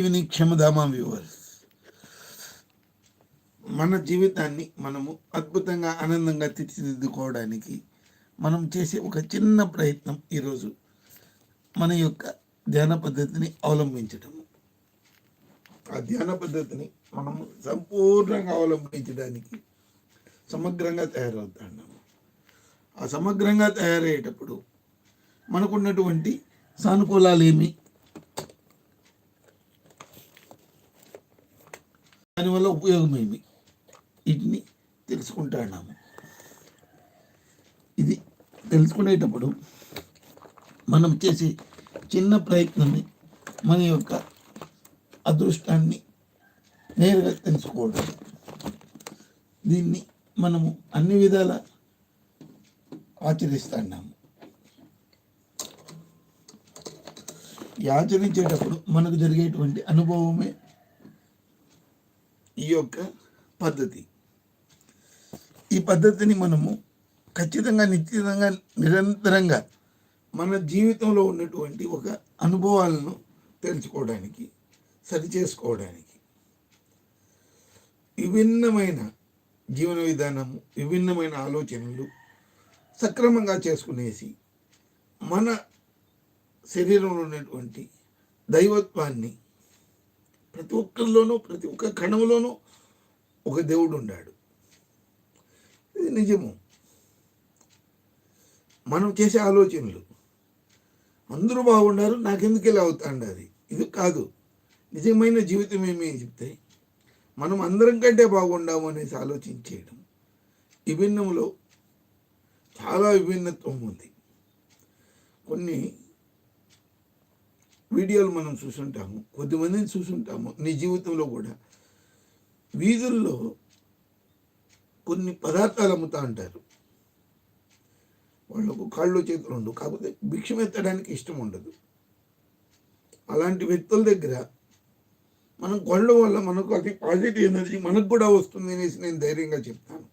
Evening క్షమధామ viewers. మన జీవితాన్ని మనము అద్భుతంగా ఆనందంగా తీర్చిదిద్దుకోవడానికి మనం చేసే ఒక చిన్న ప్రయత్నం ఈరోజు మన యొక్క ధ్యాన పద్ధతిని అవలంబించటము ఆ ధ్యాన పద్ధతిని మనము సంపూర్ణంగా అవలంబించడానికి సమగ్రంగా తయారవుతున్నాము ఆ సమగ్రంగా తయారయ్యేటప్పుడు మనకున్నటువంటి సానుకూలాలు ఏమి దానివల్ల ఉపయోగం ఏమి వీటిని తెలుసుకుంటాము ఇది తెలుసుకునేటప్పుడు మనం చేసే చిన్న ప్రయత్నమే మన యొక్క అదృష్టాన్ని నేరుగా తెలుసుకోవడం. దీన్ని మనము అన్ని విధాల ఆచరిస్తున్నాము. ఆచరించేటప్పుడు మనకు జరిగేటువంటి అనుభవమే యొక్క పద్ధతి. ఈ పద్ధతిని మనము ఖచ్చితంగా నిశ్చితంగా నిరంతరంగా మన జీవితంలో ఉన్నటువంటి ఒక అనుభవాలను తెలుసుకోవడానికి సరిచేసుకోవడానికి విభిన్నమైన జీవన విధానము విభిన్నమైన ఆలోచనలు సక్రమంగా చేసుకునేసి మన శరీరంలో ఉన్నటువంటి దైవత్వాన్ని ప్రతి ఒక్కరిలోనూ ప్రతి ఒక్క కణంలోనూ ఒక దేవుడు ఉన్నాడు ఇది నిజము. మనం చేసే ఆలోచనలు. అందరూ బాగున్నారు నాకెందుకు ఇలా అవుతాండి ఇది కాదు. నిజమైన జీవితం ఏమి చెప్తే మనం అందరం కంటే బాగుండాము అనేసి ఆలోచించేయడం. విభిన్నంలో చాలా విభిన్నత్వం ఉంది. కొన్ని వీడియోలు మనం చూసుంటాము కొద్దిమందిని చూసుంటాము నీ జీవితంలో కూడా. వీధుల్లో కొన్ని పదార్థాలు అమ్ముతా ఉంటారు వాళ్ళకు కాళ్ళు చేతులు ఉండవు కాకపోతే భిక్షం ఎత్తడానికి ఇష్టం ఉండదు. అలాంటి వ్యక్తుల దగ్గర మనం కొనడం వల్ల మనకు అది పాజిటివ్ ఎనర్జీ మనకు కూడా వస్తుంది అనేసి నేను ధైర్యంగా చెప్తాను.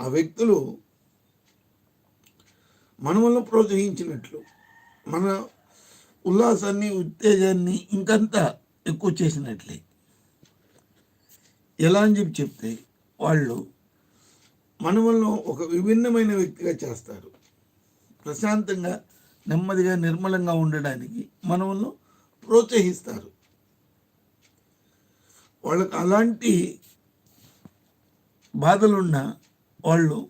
ఆ వ్యక్తులు మన వల్ల ప్రోత్సహించినట్లు మన ఉల్లాసాన్ని ఉత్తేజాన్ని ఇంకంత ఎక్కువ చేసినట్లే. ఎలా అని చెప్పి చెప్తే వాళ్ళు మన ఒక విభిన్నమైన వ్యక్తిగా చేస్తారు. ప్రశాంతంగా నెమ్మదిగా నిర్మలంగా ఉండడానికి మనల్ని ప్రోత్సహిస్తారు. వాళ్ళకు అలాంటి బాధలున్న వాళ్ళు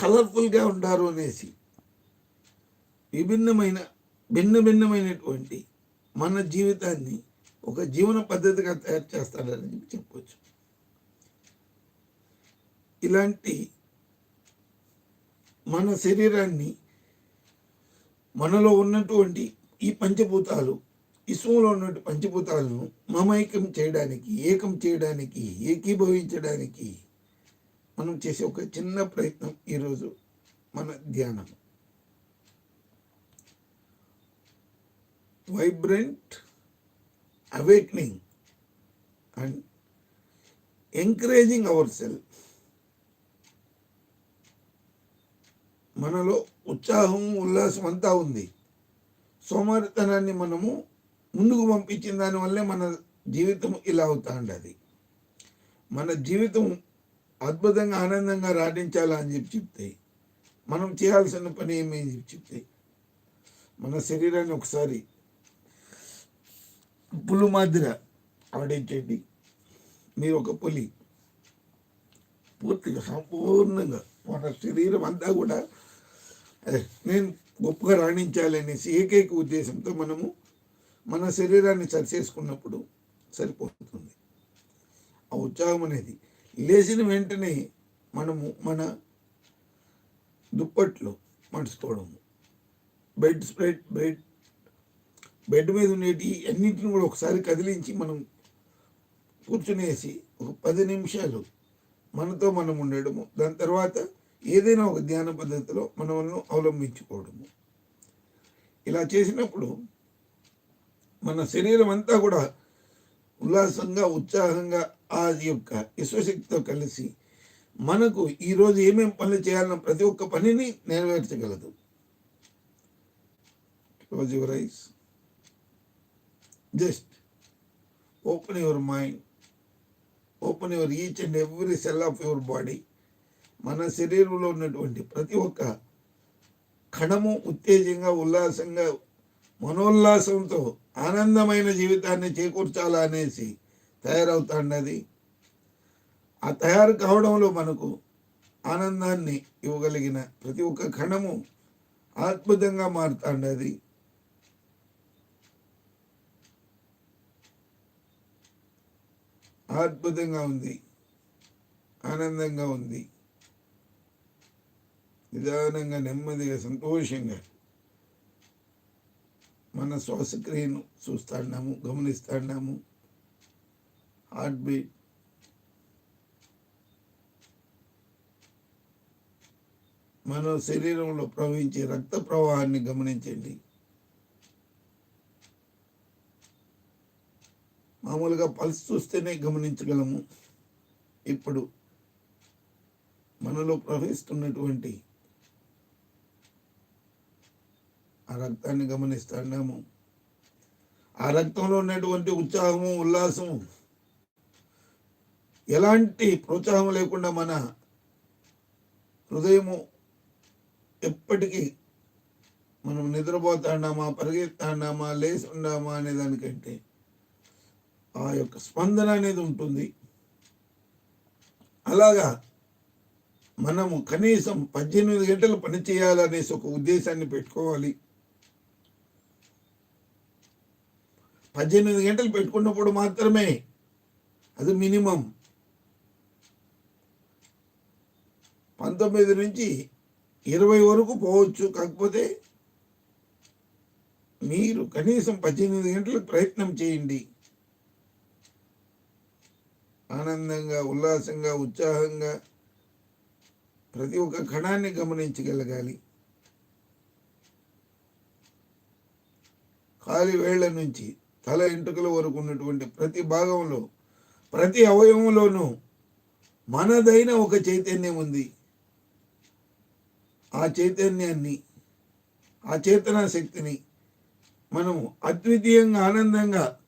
కలర్ఫుల్గా ఉంటారు అనేసి విభిన్నమైన భిన్న భిన్నమైనటువంటి మన జీవితాన్ని ఒక జీవన పద్ధతిగా తయారు చేస్తాడని చెప్పవచ్చు ఇలాంటి మన శరీరాన్ని మనలో ఉన్నటువంటి ఈ పంచభూతాలు విశ్వంలో ఉన్నటువంటి పంచభూతాలను మమైకం చేయడానికి ఏకం చేయడానికి ఏకీభవించడానికి మనం చేసే ఒక చిన్న ప్రయత్నం ఈరోజు మన ధ్యానం vibrant awakening and encouraging our self మనలో ఉత్సాహం ఉల్లాసం అంతా ఉంది. సోమరితనాన్ని మనము ముందుకు పంపించిన దానివల్లే మన జీవితం ఇలా అవుతా ఉండదు. మన జీవితం అద్భుతంగా ఆనందంగా రాణించాలా అని చెప్పి చెప్తాయి మనం చేయాల్సిన పని ఏమి అని చెప్పి చెప్తే మన శరీరాన్ని ఒకసారి పులు మాదిర ఆడించండి మీరు ఒక పులి పూర్తిగా సంపూర్ణంగా మన శరీరం అంతా కూడా నేను గొప్పగా రాణించాలి అనేసి ఏకైక ఉద్దేశంతో మనము మన శరీరాన్ని సరి చేసుకున్నప్పుడు సరిపోతుంది. ఆ ఉత్సాహం అనేది లేచిన వెంటనే మనము మన దుప్పట్లు మడుచుకోవడము బెడ్ స్ప్రెడ్ బెడ్ బెడ్ మీద ఉండేటి అన్నింటిని కూడా ఒకసారి కదిలించి మనం కూర్చునేసి ఒక పది నిమిషాలు మనతో మనం ఉండడము. దాని తర్వాత ఏదైనా ఒక ధ్యాన పద్ధతిలో మనల్ని అవలంబించుకోవడము. ఇలా చేసినప్పుడు మన శరీరం అంతా కూడా ఉల్లాసంగా ఉత్సాహంగా ఆ యొక్క విశ్వశక్తితో కలిసి మనకు ఈరోజు ఏమేం పనులు చేయాలన్న ప్రతి ఒక్క పనిని నెరవేర్చగలదు. Close rise just open your mind open your each and every cell of your body. మన శరీరంలో ఉన్నటువంటి ప్రతి ఒక్క కణము ఉత్తేజంగా ఉల్లాసంగా మనోల్లాసంతో ఆనందమైన జీవితాన్ని చేకూర్చాలా అనేసి తయారవుతాండది. ఆ తయారు కావడంలో మనకు ఆనందాన్ని ఇవ్వగలిగిన ప్రతి ఒక్క కణము అద్భుతంగా మారుతాండది. అద్భుతంగా ఉంది. ఆనందంగా ఉంది. నిదానంగా నెమ్మదిగా సంతోషంగా మన శ్వాసక్రియను చూస్తున్నాము గమనిస్తున్నాము. హార్ట్ బీట్ మన శరీరంలో ప్రవహించే రక్త ప్రవాహాన్ని గమనించండి. మామూలుగా పల్స్ చూస్తేనే గమనించగలము. ఇప్పుడు మనలో ప్రవహిస్తున్నటువంటి ఆ రక్తాన్ని గమనిస్తున్నాము ఆ రక్తంలో ఉన్నటువంటి ఉత్సాహము ఉల్లాసము ఎలాంటి ప్రోత్సాహం లేకుండా మన హృదయము ఎప్పటికీ మనం నిద్రపోతాడామా పరిగెత్తాడామా లేచి ఉండామా అనే దానికంటే ఆ యొక్క స్పందన అనేది ఉంటుంది. అలాగా మనము కనీసం పద్దెనిమిది గంటలు పని చేయాలనేసి ఒక ఉద్దేశాన్ని పెట్టుకోవాలి. పద్దెనిమిది గంటలు పెట్టుకున్నప్పుడు మాత్రమే అది మినిమం. పంతొమ్మిది నుంచి ఇరవై వరకు పోవచ్చు. కాకపోతే మీరు కనీసం పద్దెనిమిది గంటలకు ప్రయత్నం చేయండి. ఆనందంగా ఉల్లాసంగా ఉత్సాహంగా ప్రతి ఒక్క కణాన్ని గమనించగలగాలి. కాలి వేళ్ళ నుంచి తల ఎంటుకల వరకు ఉన్నటువంటి ప్రతి భాగంలో ప్రతి అవయవంలోనూ మనదైన ఒక చైతన్యం ఉంది. ఆ చైతన్యాన్ని ఆ చేతనా శక్తిని మనము అద్వితీయంగా ఆనందంగా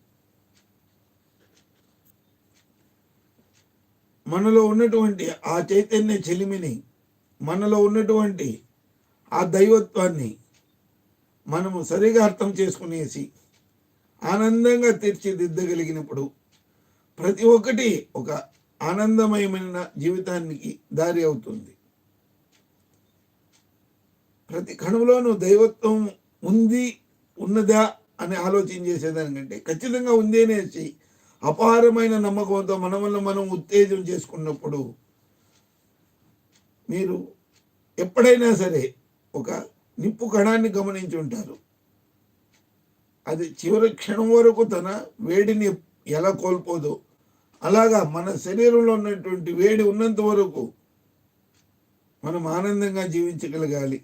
మనలో ఉన్నటువంటి ఆ చైతన్య చెలిమిని మనలో ఉన్నటువంటి ఆ దైవత్వాన్ని మనము సరిగా అర్థం చేసుకునేసి ఆనందంగా తీర్చిదిద్దగలిగినప్పుడు ప్రతి ఒక్కటి ఒక ఆనందమయమైన జీవితానికి దారి అవుతుంది. ప్రతి కణంలోనూ దైవత్వం ఉంది ఉన్నదా అని ఆలోచన చేసేదానికంటే ఖచ్చితంగా ఉంది అనేసి అపారమైన నమ్మకంతో మన వల్ల మనం ఉత్తేజం చేసుకున్నప్పుడు మీరు ఎప్పుడైనా సరే ఒక నిప్పు కణాన్ని గమనించి ఉంటారు. అది చివరి క్షణం వరకు తన వేడిని ఎలా కోల్పోదో అలాగా మన శరీరంలో ఉన్నటువంటి వేడి ఉన్నంత వరకు మనం ఆనందంగా జీవించగలగాలి.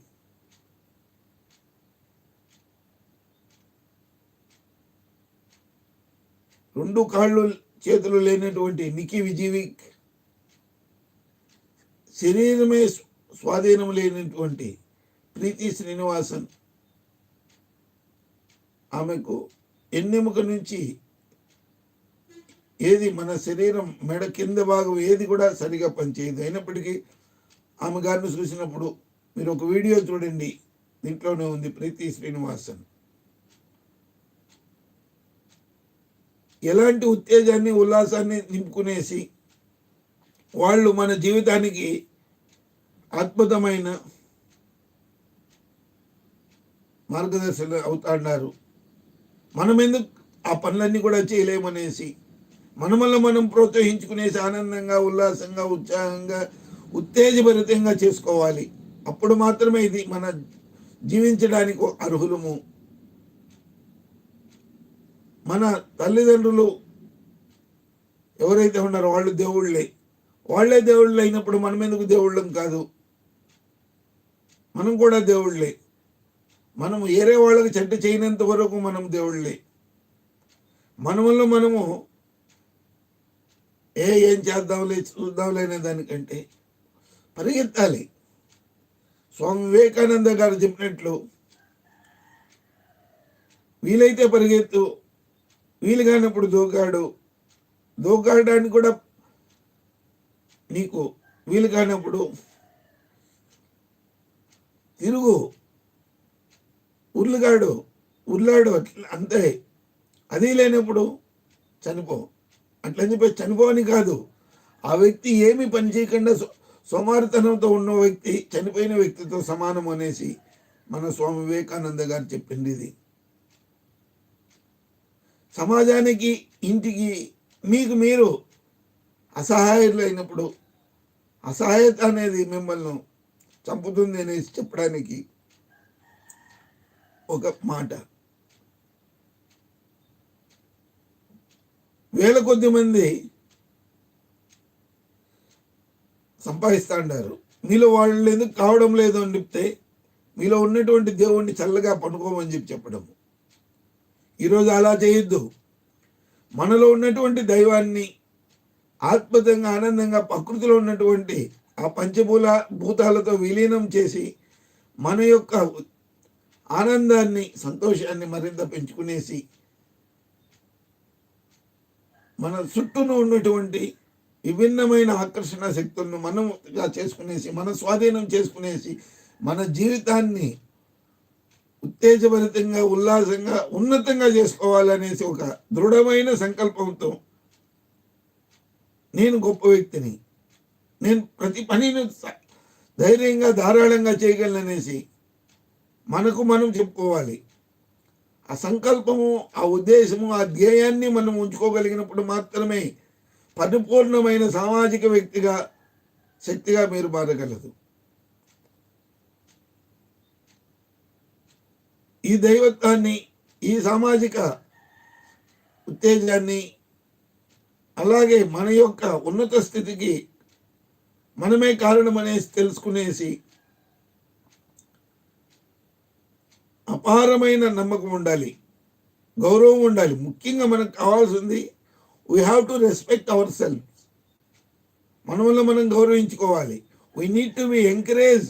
రెండు కాళ్ళు చేతులు లేనటువంటి నికి విజీవిక్ శరీరమే స్వాధీనం లేనటువంటి ప్రీతి శ్రీనివాసన్ ఆమెకు ఎన్నెముక నుంచి ఏది మన శరీరం మెడ కింద భాగం ఏది కూడా సరిగా పనిచేయదు. అయినప్పటికీ ఆమె గారిని చూసినప్పుడు మీరు ఒక వీడియో చూడండి. దీంట్లోనే ఉంది ప్రీతి శ్రీనివాసన్. ఎలాంటి ఉత్తేజాన్ని ఉల్లాసాన్ని నింపుకునేసి వాళ్ళు మన జీవితానికి అద్భుతమైన మార్గదర్శనం అవుతాడారు. మనం ఎందుకు ఆ పనులన్నీ కూడా చేయలేమనేసి మనమల్ల మనం ప్రోత్సహించుకునేసి ఆనందంగా ఉల్లాసంగా ఉత్సాహంగా ఉత్తేజభరితంగా చేసుకోవాలి. అప్పుడు మాత్రమే ఇది మన జీవించడానికి అర్హులము. మన తల్లిదండ్రులు ఎవరైతే ఉన్నారో వాళ్ళు దేవుళ్ళే. వాళ్ళే దేవుళ్ళు అయినప్పుడు మనం ఎందుకు దేవుళ్ళం కాదు? మనం కూడా దేవుళ్ళే. మనం ఏరే వాళ్ళకి చెడ్డ చేయనంత వరకు మనం దేవుళ్ళే. మన వల్ల మనము ఏ ఏం చేద్దాంలే చూద్దాంలేనే దానికంటే పరిగెత్తాలి. స్వామి వివేకానంద గారు చెప్పినట్లు వీలైతే పరిగెత్తు వీలు కానప్పుడు దూకాడు. దూకాడానికి కూడా నీకు వీలు కానప్పుడు తిరుగు. ఉర్లుగాడు ఉర్లాడు అట్లా అంతే. అది లేనప్పుడు చనిపో. అట్లని చెప్పి చనిపోవని కాదు. ఆ వ్యక్తి ఏమి పని చేయకుండా సో- సోమారితనంతో ఉన్న వ్యక్తి చనిపోయిన వ్యక్తితో సమానం అనేసి మన స్వామి వివేకానంద గారు చెప్పింది ఇది సమాజానికి ఇంటికి మీకు మీరు అసహాయులు అయినప్పుడు అసహాయత అనేది మిమ్మల్ని చంపుతుంది అనేసి చెప్పడానికి ఒక మాట. వేల కొద్ది మంది సంపాదిస్తా ఉంటారు మీలో వాళ్ళు ఎందుకు కావడం లేదు అని చెప్తే మీలో ఉన్నటువంటి దేవుణ్ణి చల్లగా పనుకోమని చెప్పి చెప్పడం ఈరోజు అలా చేయొద్దు. మనలో ఉన్నటువంటి దైవాన్ని ఆత్మతంగా ఆనందంగా ప్రకృతిలో ఉన్నటువంటి ఆ పంచభూల భూతాలతో విలీనం చేసి మన యొక్క ఆనందాన్ని సంతోషాన్ని మరింత పెంచుకునేసి మన చుట్టూను ఉన్నటువంటి విభిన్నమైన ఆకర్షణ శక్తులను మనముగా చేసుకునేసి మన స్వాధీనం చేసుకునేసి మన జీవితాన్ని ఉత్తేజభరితంగా ఉల్లాసంగా ఉన్నతంగా చేసుకోవాలనేసి ఒక దృఢమైన సంకల్పంతో నేను గొప్ప వ్యక్తిని నేను ప్రతి పనిని ధైర్యంగా ధారాళంగా చేయగలననేసి మనకు మనం చెప్పుకోవాలి. ఆ సంకల్పము ఆ ఉద్దేశము ఆ ధ్యేయాన్ని మనం ఉంచుకోగలిగినప్పుడు మాత్రమే పరిపూర్ణమైన సామాజిక వ్యక్తిగా శక్తిగా మీరు మారగలదు ఈ దైవత్వాన్ని ఈ సామాజిక ఉత్తేజాన్ని అలాగే మన యొక్క ఉన్నత స్థితికి మనమే కారణమనేసి తెలుసుకునేసి అపారమైన నమ్మకం ఉండాలి గౌరవం ఉండాలి. ముఖ్యంగా మనకు కావాల్సింది we have to respect our self మన వల్ల మనం గౌరవించుకోవాలి. We need to be encourage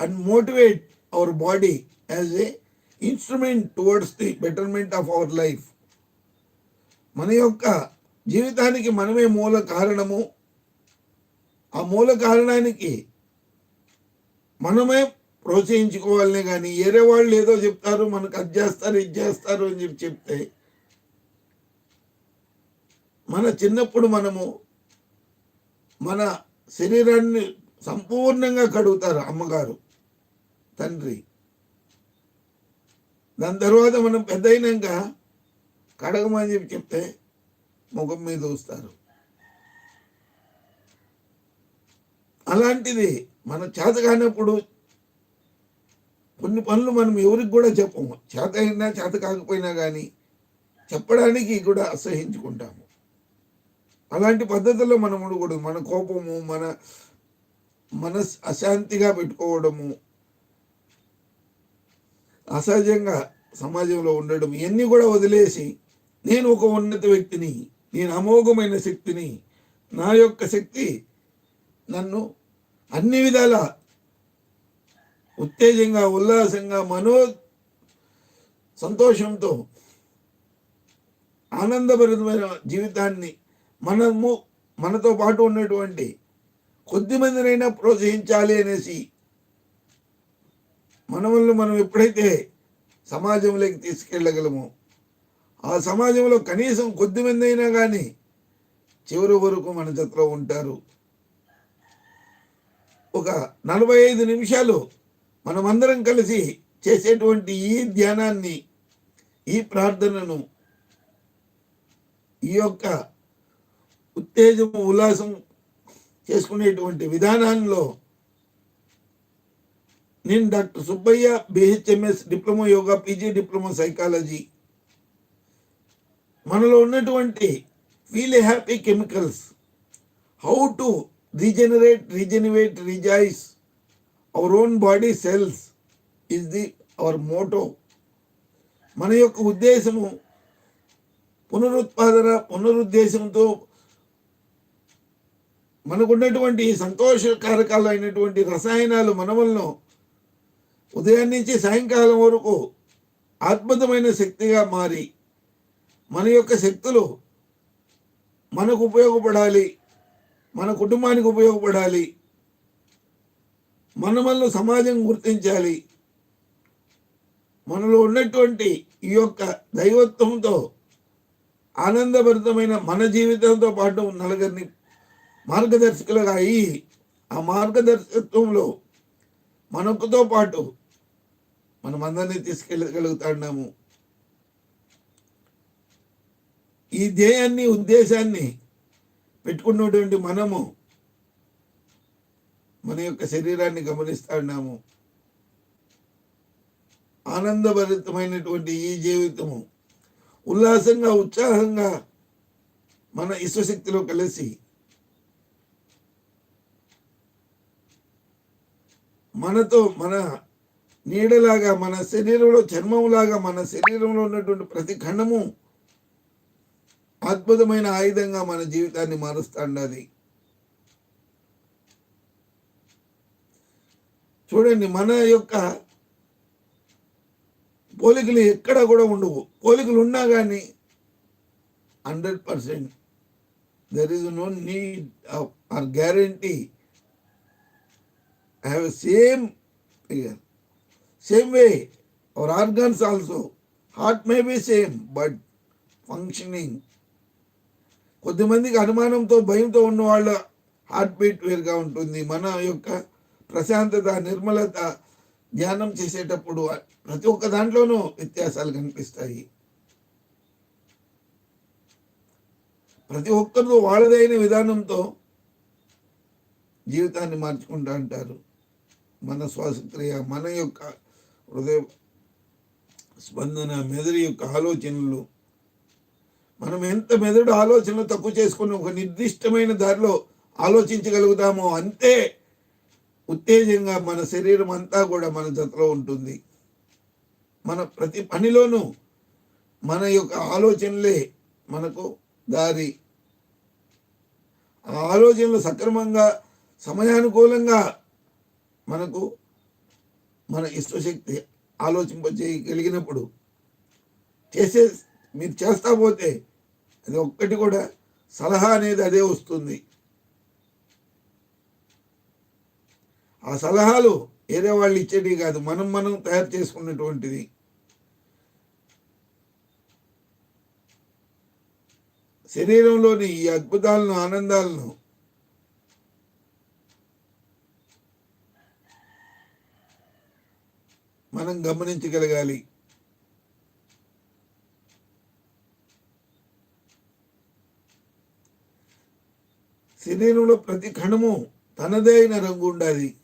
and motivate our body as a instrument towards the betterment of our life మన యొక్క జీవితానికి మనమే మూల కారణము. ఆ మూల కారణానికి మనమే ప్రోత్సహించుకోవాలనే కానీ వేరే వాళ్ళు ఏదో చెప్తారు మనకు అది చేస్తారు ఇది చేస్తారు అని చెప్పి చెప్తే మన చిన్నప్పుడు మనము మన శరీరాన్ని సంపూర్ణంగా కడుగుతారు అమ్మగారు తండ్రి. దాని తర్వాత మనం పెద్ద అయినాక కడగమని చెప్పి చెప్తే ముఖం మీద వస్తారు. అలాంటిది మన చేత కానప్పుడు కొన్ని పనులు మనం ఎవరికి కూడా చెప్పము. చేత అయినా చేత కాకపోయినా కానీ చెప్పడానికి కూడా అసహించుకుంటాము. అలాంటి పద్ధతుల్లో మనం ఉండకూడదు. మన కోపము మన మన అశాంతిగా పెట్టుకోవడము అసహజంగా సమాజంలో ఉండడం ఇవన్నీ కూడా వదిలేసి నేను ఒక ఉన్నత వ్యక్తిని నేను అమోఘమైన శక్తిని నా యొక్క శక్తి నన్ను అన్ని విధాల ఉత్తేజంగా ఉల్లాసంగా మనో సంతోషంతో ఆనందభరితమైన జీవితాన్ని మనము మనతో పాటు ఉన్నటువంటి కొద్ది మందినైనా ప్రోత్సహించాలి అనేసి మనవలను మనం ఎప్పుడైతే సమాజంలోకి తీసుకెళ్ళగలమో ఆ సమాజంలో కనీసం కొద్ది మంది అయినా కానీ చివరి వరకు మన జతలో ఉంటారు. ఒక నలభై ఐదు నిమిషాలు మనమందరం కలిసి చేసేటువంటి ఈ ధ్యానాన్ని ఈ ప్రార్థనను ఈ యొక్క ఉత్తేజము ఉల్లాసం చేసుకునేటువంటి విధానాల్లో నేను doctor Subbaiah BHMS diploma yoga PG diploma psychology. మనలో ఉన్నటువంటి feel happy chemicals how to regenerate rejuvenate rejoice our own body cells is the our motto మన యొక్క ఉద్దేశము పునరుత్పాదన పునరుద్దేశంతో మనకున్నటువంటి సంతోషకారకాలు అయినటువంటి రసాయనాలు మన వలన ఉదయం నుంచి సాయంకాలం వరకు అద్భుతమైన శక్తిగా మారి మన యొక్క శక్తులు మనకు ఉపయోగపడాలి మన కుటుంబానికి ఉపయోగపడాలి మనమల్ని సమాజం గుర్తించాలి. మనలో ఉన్నటువంటి ఈ యొక్క దైవత్వంతో ఆనందభరితమైన మన జీవితంతో పాటు నలుగురిని మార్గదర్శకులుగా అయ్యి ఆ మార్గదర్శకత్వంలో మనకుతో పాటు మనం అందరినీ తీసుకెళ్ళగలుగుతాము ఈ ధ్యేయాన్ని ఉద్దేశాన్ని పెట్టుకున్నటువంటి మనము మన యొక్క శరీరాన్ని గమనిస్తున్నాము ఆనందభరితమైనటువంటి ఈ జీవితము ఉల్లాసంగా ఉత్సాహంగా మన ఇష్టశక్తిలో కలిసి మనతో మన నీడలాగా మన శరీరంలో చర్మంలాగా మన శరీరంలో ఉన్నటువంటి ప్రతి ఖండము అద్భుతమైన ఆయుధంగా మన జీవితాన్ని మారుస్తాండది. చూడండి మన యొక్క పోలికలు ఎక్కడ కూడా ఉండవు. పోలికలు ఉన్నా కానీ hundred percent there is no need or guarantee have same figure same way our organs also heart may be same but functioning కొద్దిమందికి అనుమానంతో భయంతో ఉన్న వాళ్ళ హార్ట్ బీట్ వేరుగా ఉంటుంది. మన యొక్క ప్రశాంతత నిర్మలత ధ్యానం చేసేటప్పుడు ప్రతి ఒక్క దాంట్లోనూ వ్యత్యాసాలు కనిపిస్తాయి. ప్రతి ఒక్కరు వాళ్ళదైన విధానంతో జీవితాన్ని మార్చుకుంటా అంటారు మన శ్వాసక్రియ మన యొక్క హృదయ స్పందన మెదడు యొక్క ఆలోచనలు. మనం ఎంత మెదడు ఆలోచనలు తక్కువ చేసుకుని ఒక నిర్దిష్టమైన దారిలో ఆలోచించగలుగుతామో అంతే ఉత్తేజంగా మన శరీరం అంతా కూడా మన జతలో ఉంటుంది. మన ప్రతి పనిలోనూ మన యొక్క ఆలోచనలే మనకు దారి. ఆ ఆలోచనలు సక్రమంగా సమయానుకూలంగా మనకు మన ఇష్టశక్తి ఆలోచింపజేయగలిగినప్పుడు చేసే మీరు చేస్తా పోతే అది ఒక్కటి కూడా సలహా అనేది అదే వస్తుంది. ఆ సలహాలు వేరే వాళ్ళు ఇచ్చేటివి కాదు మనం మనం తయారు చేసుకున్నటువంటిది. శరీరంలోని ఈ అద్భుతాలను ఆనందాలను మనం గమనించగలగాలి. శరీరంలో ప్రతి కణము తనదే అయిన రంగు ఉండాలి.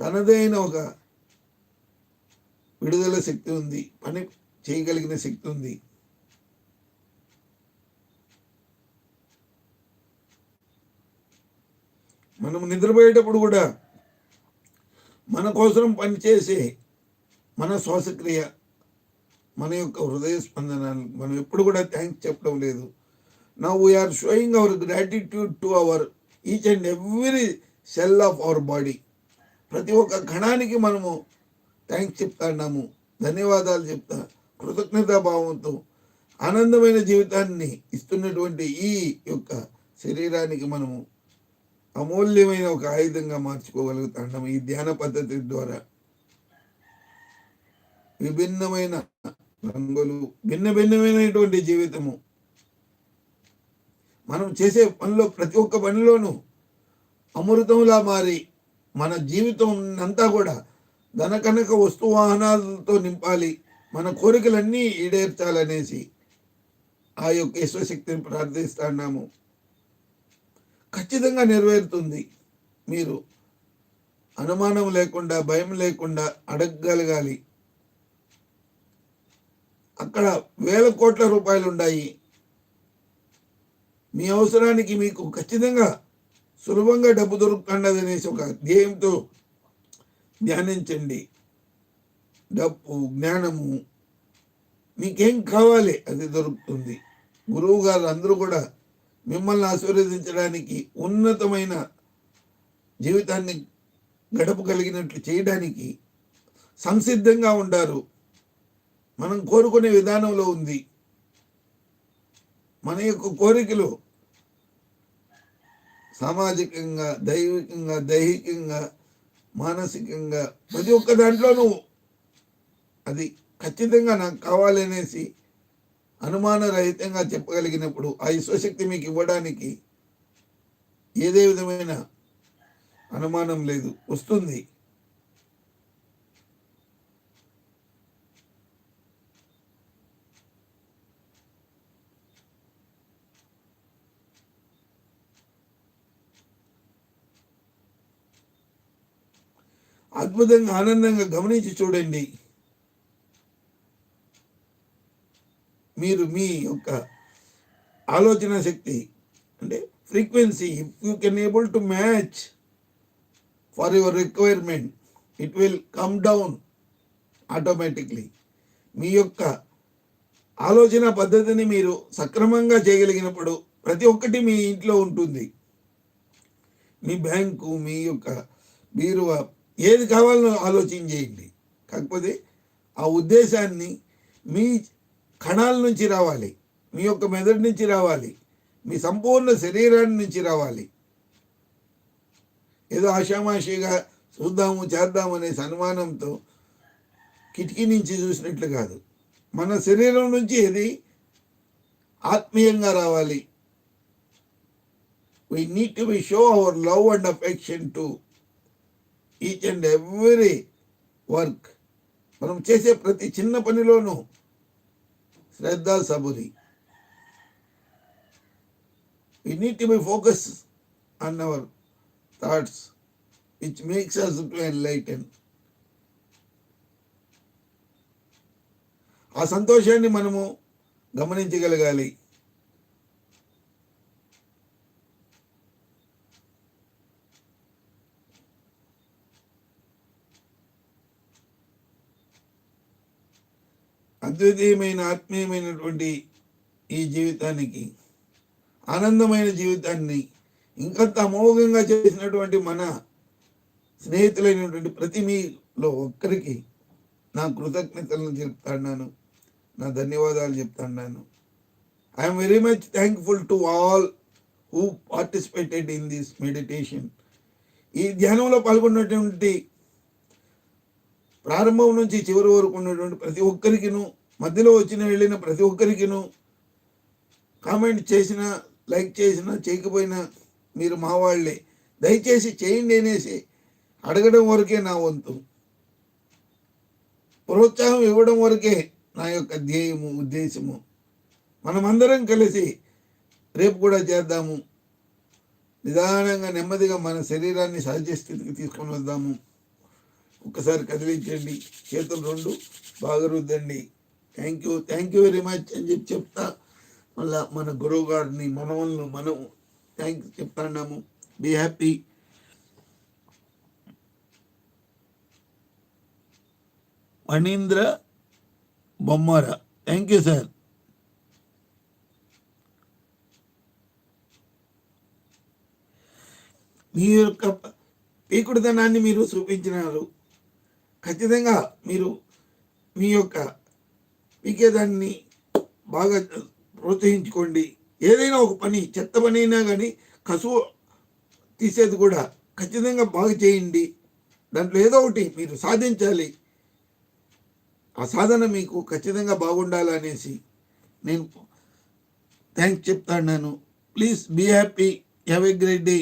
తనదే అయిన ఒక విడుదల శక్తి ఉంది. పని చేయగలిగిన శక్తి ఉంది. మనం నిద్రపోయేటప్పుడు కూడా మన కోసం పనిచేసే మన శ్వాసక్రియ మన యొక్క హృదయ స్పందనాన్ని మనం ఎప్పుడు కూడా థ్యాంక్స్ చెప్పడం లేదు. నా we are showing our gratitude to our each and every cell of our body ప్రతి ఒక్క కణానికి మనము థ్యాంక్స్ చెప్తాన్నాము ధన్యవాదాలు చెప్తా కృతజ్ఞతాభావంతో ఆనందమైన జీవితాన్ని ఇస్తున్నటువంటి ఈ యొక్క శరీరానికి మనము అమూల్యమైన ఒక ఆయుధంగా మార్చుకోగలుగుతాం ఈ ధ్యాన పద్ధతి ద్వారా. విభిన్నమైన రంగులు భిన్న భిన్నమైనటువంటి జీవితము. మనం చేసే పనిలో ప్రతి ఒక్క పనిలోనూ అమృతంలా మారి మన జీవితం అంతా కూడా ధనకనక వస్తు వాహనాలతో నింపాలి మన కోరికలన్నీ ఈడేర్చాలనేసి ఆ యొక్క యశ్వశక్తిని ప్రార్థిస్తున్నాము. ఖచ్చితంగా నెరవేరుతుంది. మీరు అనుమానం లేకుండా భయం లేకుండా అడగగలగాలి. అక్కడ వేల కోట్ల రూపాయలు ఉన్నాయి. మీ అవసరానికి మీకు ఖచ్చితంగా సులభంగా డబ్బు దొరుకుతున్నది అనేసి ఒక ధ్యేయంతో ధ్యానించండి. డబ్బు జ్ఞానము మీకేం కావాలి? అది దొరుకుతుంది. గురువు గారు అందరూ కూడా మిమ్మల్ని ఆశీర్వదించడానికి ఉన్నతమైన జీవితాన్ని గడపగలిగినట్లు చేయడానికి సంసిద్ధంగా ఉండారు. మనం కోరుకునే విధానంలో ఉంది. మన యొక్క కోరికలు సామాజికంగా దైవికంగా దైహికంగా మానసికంగా ప్రతి ఒక్క దాంట్లోనూ అది ఖచ్చితంగా నాకు కావాలనేసి అనుమానరహితంగా చెప్పగలిగినప్పుడు ఆ విశ్వశక్తి మీకు ఇవ్వడానికి ఏదే విధమైన అనుమానం లేదు. వస్తుంది. అద్భుతంగా ఆనందంగా గమనించి చూడండి మీరు మీ యొక్క ఆలోచన శక్తి. అంటే frequency if you can able to match for your requirement it will come down automatically మీ యొక్క ఆలోచన పద్ధతిని మీరు సక్రమంగా చేయగలిగినప్పుడు ప్రతి ఒక్కటి మీ ఇంట్లో ఉంటుంది. మీ బ్యాంకు మీ యొక్క మీరు ఏది కావాలో ఆలోచన చేయండి. కాకపోతే ఆ ఉద్దేశాన్ని మీ కణాల నుంచి రావాలి. మీ యొక్క మెదడు నుంచి రావాలి. మీ సంపూర్ణ శరీరాన్ని నుంచి రావాలి. ఏదో ఆషామాషిగా చూద్దాము చేద్దాము అనే సన్మానంతో కిటికీ నుంచి చూసినట్లు కాదు. మన శరీరం నుంచి ఇది ఆత్మీయంగా రావాలి. We need to be show our love and affection to each and every work మనం చేసే ప్రతి చిన్న పనిలోనూ శ్రద్ధ Saburi. We need to be focused on our thoughts which makes us to enlighten ఆ సంతోషాన్ని మనము గమనించగలగాలి అద్వితీయమైన ఆత్మీయమైనటువంటి ఈ జీవితానికి ఆనందమైన జీవితాన్ని ఇంకంత అమోఘంగా చేసినటువంటి మన స్నేహితులైనటువంటి ప్రతి మీలో ఒక్కరికి నా కృతజ్ఞతలను చెప్తాను నా ధన్యవాదాలు చెప్తాను I'm very much thankful to all who participated in this meditation ఈ ధ్యానంలో పాల్గొన్నటువంటి ప్రారంభం నుంచి చివరి వరకు ఉన్నటువంటి ప్రతి ఒక్కరికిను మధ్యలో వచ్చిన వెళ్ళిన ప్రతి ఒక్కరికిను కామెంట్ చేసిన లైక్ చేసినా చేయకపోయినా మీరు మా వాళ్ళే దయచేసి చేయండి అనేసి అడగడం వరకే నా వంతు. ప్రోత్సాహం ఇవ్వడం వరకే నా యొక్క ధ్యేయము ఉద్దేశము. మనమందరం కలిసి రేపు కూడా చేద్దాము. నిదానంగా నెమ్మదిగా మన శరీరాన్ని సహజ స్థితికి తీసుకొని వద్దాము. ఒక్కసారి కదిలించండి. చేతులు రెండు బాగా రుద్దండి. Thank you thank you very much అని చెప్పి చెప్తా. మళ్ళా మన గురువు గారిని మనవలను మనం థ్యాంక్ చెప్తున్నాము. Be happy Manindra Bommara. Thank you sir మీ యొక్క పీకుడుదనాన్ని మీరు చూపించినారు. ఖచ్చితంగా మీరు మీ యొక్క పీకేదాన్ని బాగా ప్రోత్సహించుకోండి. ఏదైనా ఒక పని చెత్త పని అయినా కానీ కసువు తీసేది కూడా ఖచ్చితంగా బాగు చేయండి. దాంట్లో ఏదో ఒకటి మీరు సాధించాలి. ఆ సాధన మీకు ఖచ్చితంగా బాగుండాలనేసి నేను థ్యాంక్స్ చెప్తాను please be happy. Have a great day.